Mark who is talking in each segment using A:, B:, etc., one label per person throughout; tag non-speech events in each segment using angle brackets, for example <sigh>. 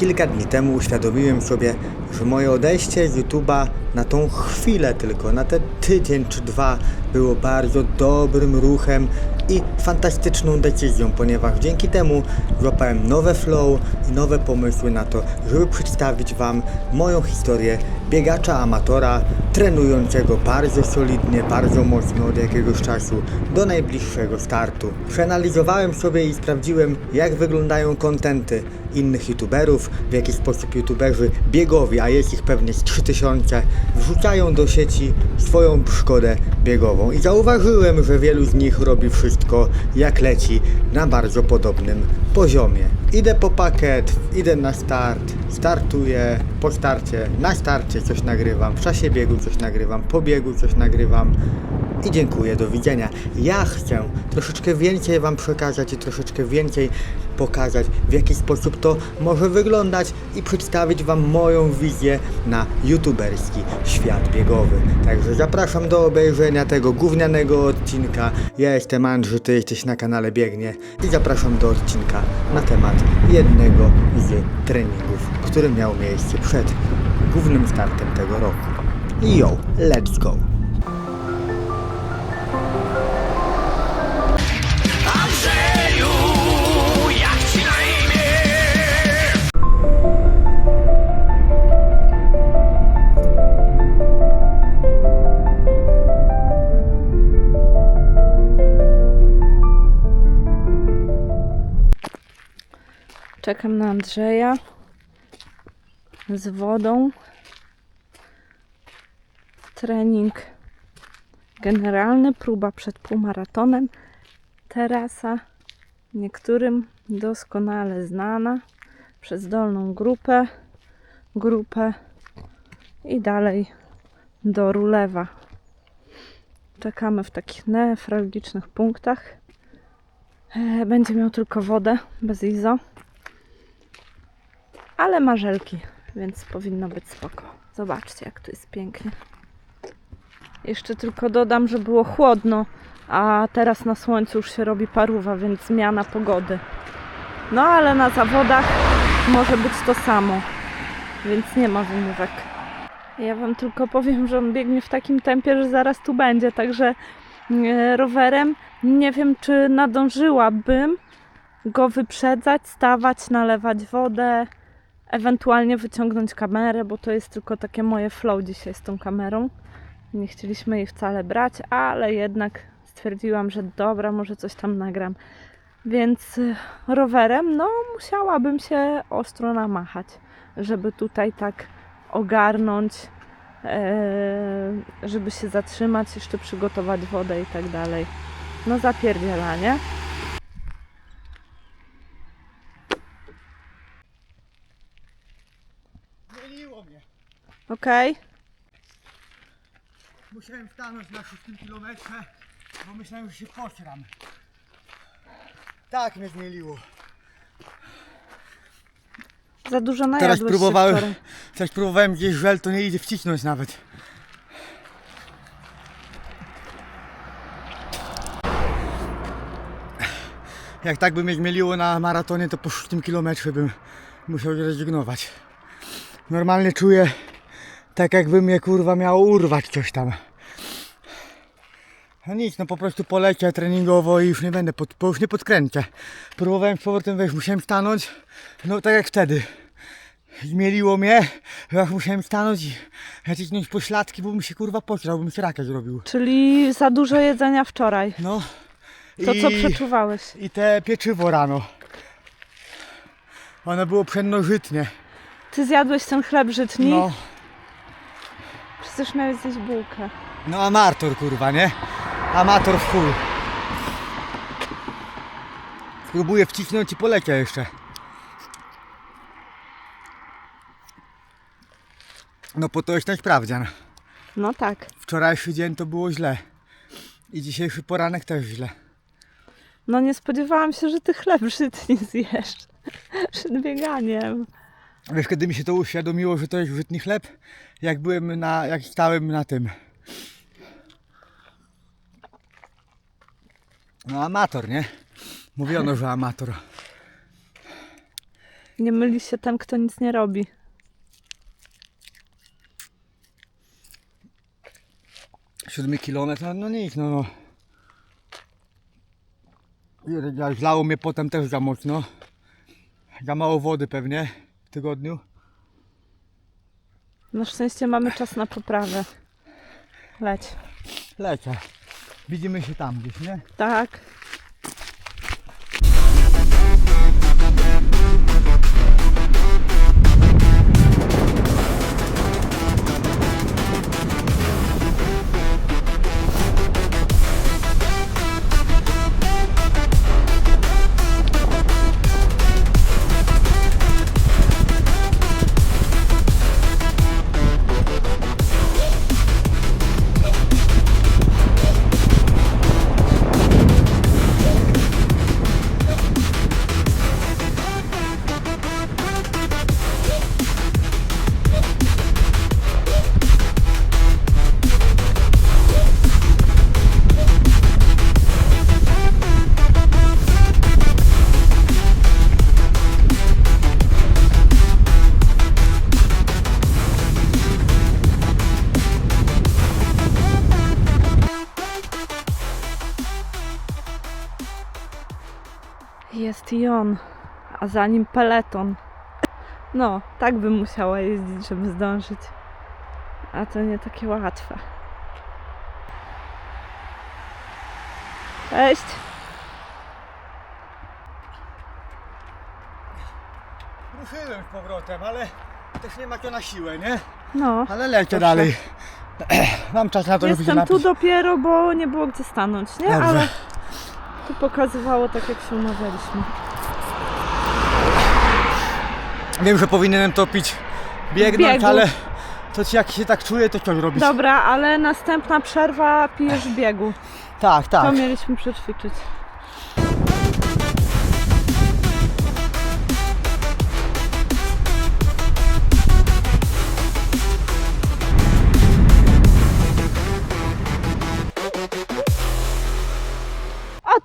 A: Kilka dni temu uświadomiłem sobie, że moje odejście z YouTube'a na tą chwilę tylko, na ten tydzień czy dwa było bardzo dobrym ruchem i fantastyczną decyzją, ponieważ dzięki temu złapałem nowe flow i nowe pomysły na to, żeby przedstawić Wam moją historię biegacza amatora, trenującego bardzo solidnie, bardzo mocno od jakiegoś czasu do najbliższego startu. Przeanalizowałem sobie i sprawdziłem, jak wyglądają kontenty innych youtuberów, w jaki sposób youtuberzy biegowi, a jest ich pewnie z 3000, wrzucają do sieci swoją szkodę biegową. I zauważyłem, że wielu z nich robi wszystko jak leci na bardzo podobnym poziomie. Idę po pakiet, idę na start, startuję, po starcie, na starcie coś nagrywam, w czasie biegu coś nagrywam, po biegu coś nagrywam i dziękuję, do widzenia. Ja chcę troszeczkę więcej Wam przekazać i troszeczkę więcej pokazać, w jaki sposób to może wyglądać i przedstawić Wam moją wizję na youtuberski świat biegowy. Także zapraszam do obejrzenia tego gównianego odcinka. Ja jestem Andrzej, Ty jesteś na kanale Biegnie i zapraszam do odcinka na temat jednego z treningów, który miał miejsce przed głównym startem tego roku. Yo, let's go!
B: Czekam na Andrzeja z wodą. Trening generalny, próba przed półmaratonem. Terasa niektórym doskonale znana przez dolną grupę, grupę i dalej do Rulewa. Czekamy w takich newralgicznych punktach. E, Będzie miał tylko wodę bez izo ale ma żelki, więc powinno być spoko. Zobaczcie, jak tu jest pięknie. Jeszcze tylko dodam, że było chłodno, a teraz na słońcu już się robi paruwa, więc zmiana pogody. No ale na zawodach może być to samo, więc nie ma wymówek. Ja Wam tylko powiem, że on biegnie w takim tempie, że zaraz tu będzie, także e, rowerem nie wiem, czy nadążyłabym go wyprzedzać, stawać, nalewać wodę, ewentualnie wyciągnąć kamerę, bo to jest tylko takie moje flow dzisiaj z tą kamerą. Nie chcieliśmy jej wcale brać, ale jednak stwierdziłam, że dobra, może coś tam nagram. Więc y, rowerem, no musiałabym się ostro namachać, żeby tutaj tak ogarnąć, e, żeby się zatrzymać, jeszcze przygotować wodę i tak dalej. No zapierdzielanie.
A: Myliło mnie.
B: Okej.
A: Musiałem stanąć na szóstym kilometrze, bo myślałem, że się posram. Tak mnie zmieliło.
B: Za dużo najadłeś
A: Teraz
B: się
A: próbowałem,
B: wczoraj.
A: teraz próbowałem gdzieś żel, to nie idzie wcisnąć nawet. Jak tak by mnie zmieliło na maratonie, to po szóstym kilometrze bym musiał zrezygnować. Normalnie czuję, tak jakby mnie kurwa miało urwać coś tam. No nic, no po prostu polecię treningowo i już nie będę, pod, już nie podkręcę. Próbowałem z powrotem, wiesz, musiałem stanąć, no tak jak wtedy. Zmieliło mnie, jak musiałem stanąć i nacisnąć pośladki, bo mi się kurwa pociął, bo mi się rakę zrobił.
B: Czyli za dużo jedzenia wczoraj.
A: No.
B: To co
A: I-
B: przeczuwałeś?
A: I te pieczywo rano. Ono było pszennożytnie.
B: Ty zjadłeś ten chleb żytni?
A: No,
B: Przecież miałeś zjeść bułkę.
A: no amator kurwa, nie? Amator w chuj. Spróbuję wcisnąć i poleciał jeszcze. No po to jest ten sprawdzian.
B: No tak.
A: Wczorajszy dzień to było źle. I dzisiejszy poranek też źle.
B: No nie spodziewałam się, że ty chleb żytni <laughs> zjesz. Przed bieganiem.
A: Wiesz, kiedy mi się to uświadomiło, że to jest żytni chleb? Jak byłem na, jak stałem na tym. No amator, nie? Mówiono, że amator.
B: Nie myli się ten, kto nic nie robi.
A: Siódmy kilometr, no nic, no. no. Zlało mnie potem też za mocno. Za mało wody pewnie tygodniu.
B: Na szczęście mamy czas na poprawę. Leć.
A: Lecę. Widzimy się tam gdzieś, nie?
B: Tak. Jest i on, a za nim peleton. No, tak bym musiała jeździć, żeby zdążyć. A to nie takie łatwe. Cześć!
A: Ruszyłem z powrotem, ale też nie ma to na siłę, nie?
B: No,
A: Ale lecę dalej. <clears throat> Mam czas na to, żeby się
B: jestem tu
A: napić.
B: dopiero, bo nie było gdzie stanąć, nie?
A: Dobrze.
B: Ale pokazywało tak, jak się umawialiśmy.
A: Wiem, że powinienem to pić biegnąć,
B: biegu.
A: ale to jak się tak czuję, to co robić?
B: Dobra, ale następna przerwa pijesz w biegu.
A: Tak,
B: To
A: tak.
B: mieliśmy przećwiczyć.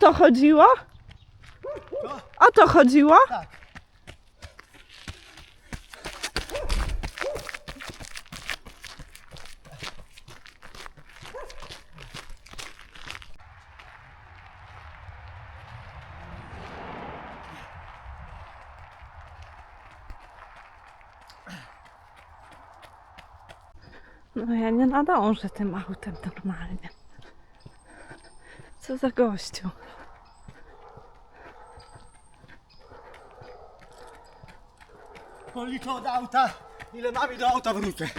B: To chodziło? O to chodziło? No ja nie nadążę tym autem normalnie. Co za gościu.
A: Policzę od auta, ile mam i do auta wrócę.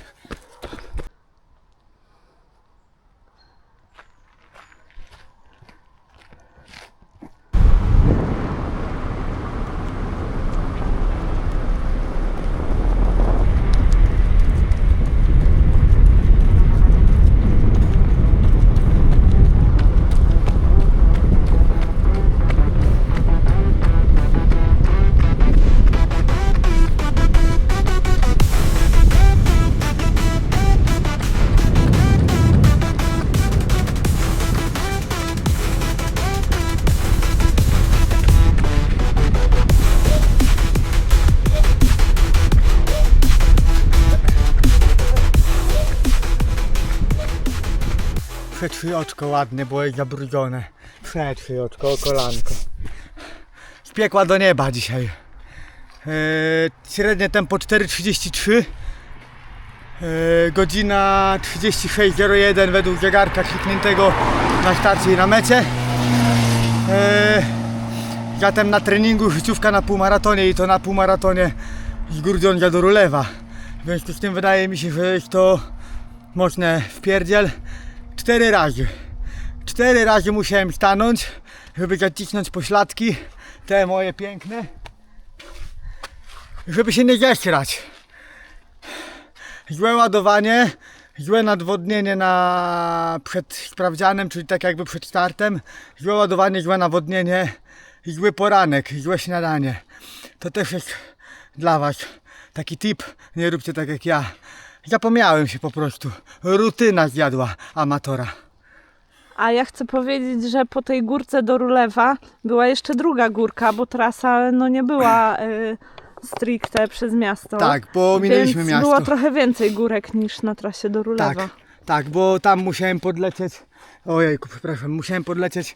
A: Przetrzyj oczko ładnie, bo jest zabrudzone. Przetrzyj oczko o kolanko. Z piekła do nieba dzisiaj. Eee, średnie tempo 4,33. Eee, godzina 36.01 według zegarka klikniętego na starcie i na mecie. Eee, zatem na treningu życiówka na półmaratonie i to na półmaratonie z Grudziądza do Rulewa. W związku z tym wydaje mi się, że jest to mocne wpierdziel. Cztery razy. Cztery razy musiałem stanąć, żeby zacisnąć pośladki, te moje piękne, żeby się nie zesrać. Złe ładowanie, złe nadwodnienie na przed sprawdzianem, czyli tak jakby przed startem, złe ładowanie, złe nawodnienie, zły poranek, złe śniadanie. To też jest dla Was taki tip, nie róbcie tak jak ja. Zapomniałem się po prostu. Rutyna zjadła amatora.
B: A ja chcę powiedzieć, że po tej górce do Rulewa była jeszcze druga górka, bo trasa no nie była y, stricte przez miasto.
A: Tak, bo minęliśmy
B: więc
A: miasto.
B: było trochę więcej górek niż na trasie do Rulewa.
A: Tak, tak, bo tam musiałem podlecieć. Ojejku, przepraszam, musiałem podlecieć e,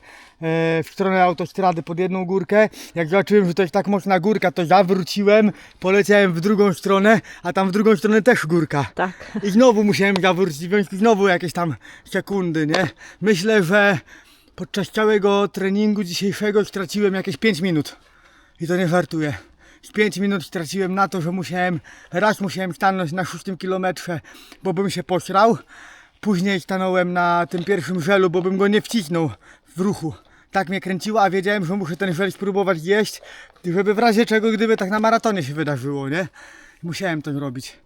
A: w stronę autostrady pod jedną górkę. Jak zobaczyłem, że to jest tak mocna górka, to zawróciłem, poleciałem w drugą stronę, a tam w drugą stronę też górka.
B: Tak.
A: I znowu musiałem zawrócić, więc znowu jakieś tam sekundy, nie? Myślę, że podczas całego treningu dzisiejszego straciłem jakieś 5 minut. I to nie żartuję. Z 5 minut straciłem na to, że musiałem, raz musiałem stanąć na szóstym kilometrze, bo bym się posrał. Później stanąłem na tym pierwszym żelu, bo bym go nie wcisnął w ruchu. Tak mnie kręciło, a wiedziałem, że muszę ten żel spróbować zjeść, żeby w razie czego, gdyby tak na maratonie się wydarzyło, nie? Musiałem to zrobić.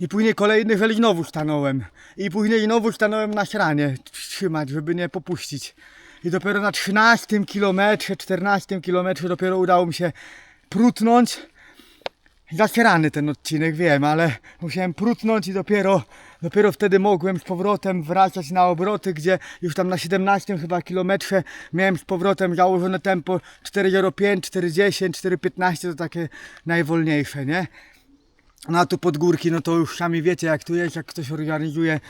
A: I później kolejny żel znowu stanąłem. I później znowu stanąłem na śranie, trzymać, żeby nie popuścić. I dopiero na 13 kilometrze, 14 kilometrze dopiero udało mi się prutnąć. Zasierany ten odcinek, wiem, ale musiałem prutnąć i dopiero, dopiero wtedy mogłem z powrotem wracać na obroty, gdzie już tam na 17 chyba kilometrze miałem z powrotem założone tempo 4.05, 4.10, 4.15 to takie najwolniejsze, nie? No a tu pod górki, no to już sami wiecie jak tu jest, jak ktoś organizuje,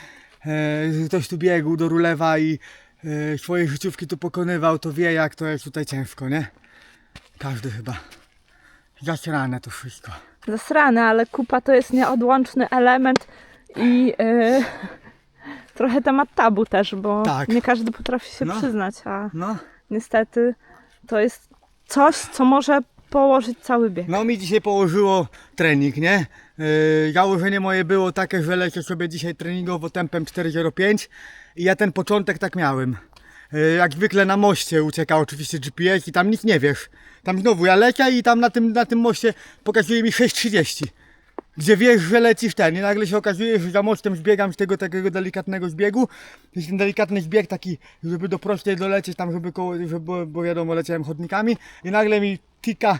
A: e, ktoś tu biegł do Rulewa i e, swoje życiówki tu pokonywał, to wie jak to jest tutaj ciężko, nie? Każdy chyba. Zasrane to wszystko.
B: Zasrane, ale kupa to jest nieodłączny element i yy, trochę temat tabu też, bo
A: Tak.
B: nie każdy potrafi się
A: No.
B: przyznać, a
A: No,
B: niestety to jest coś, co może położyć cały bieg.
A: no mi dzisiaj położyło trening, nie? Yy, założenie moje było takie, że lecę sobie dzisiaj treningowo tempem 4.05 i ja ten początek tak miałem. Yy, jak zwykle na moście ucieka oczywiście GPS i tam nic nie wiesz. Tam znowu ja lecę i tam na tym, na tym moście pokazuje mi 6.30. Gdzie wiesz, że lecisz ten i nagle się okazuje, że za mostem zbiegam z tego takiego delikatnego zbiegu. Jest ten delikatny zbieg taki, żeby do prostej dolecieć tam, żeby koło, żeby, bo, wiadomo, leciałem chodnikami i nagle mi tika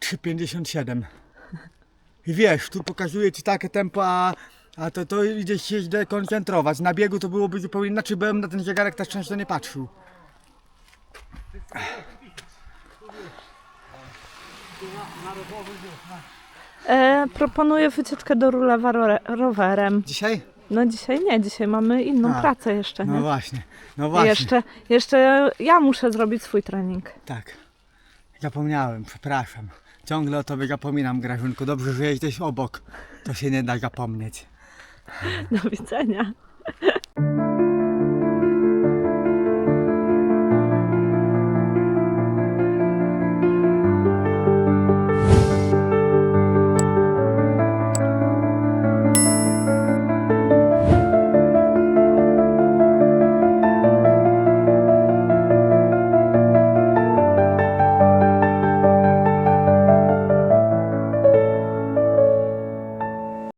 A: 3,57. I wiesz, tu pokazuje ci takie tempo, a, a to, to idzie się źle koncentrować. Na biegu to byłoby zupełnie inaczej, bym na ten zegarek tak często nie patrzył.
B: E, proponuję wycieczkę do Rulewa ro- rowerem.
A: Dzisiaj?
B: No dzisiaj nie, dzisiaj mamy inną
A: A,
B: pracę jeszcze, nie?
A: No właśnie, no właśnie.
B: jeszcze, jeszcze ja muszę zrobić swój trening.
A: Tak. Zapomniałem, przepraszam. Ciągle o tobie zapominam, Grażynku. Dobrze, że jesteś obok. To się nie da zapomnieć. <laughs>
B: Do widzenia.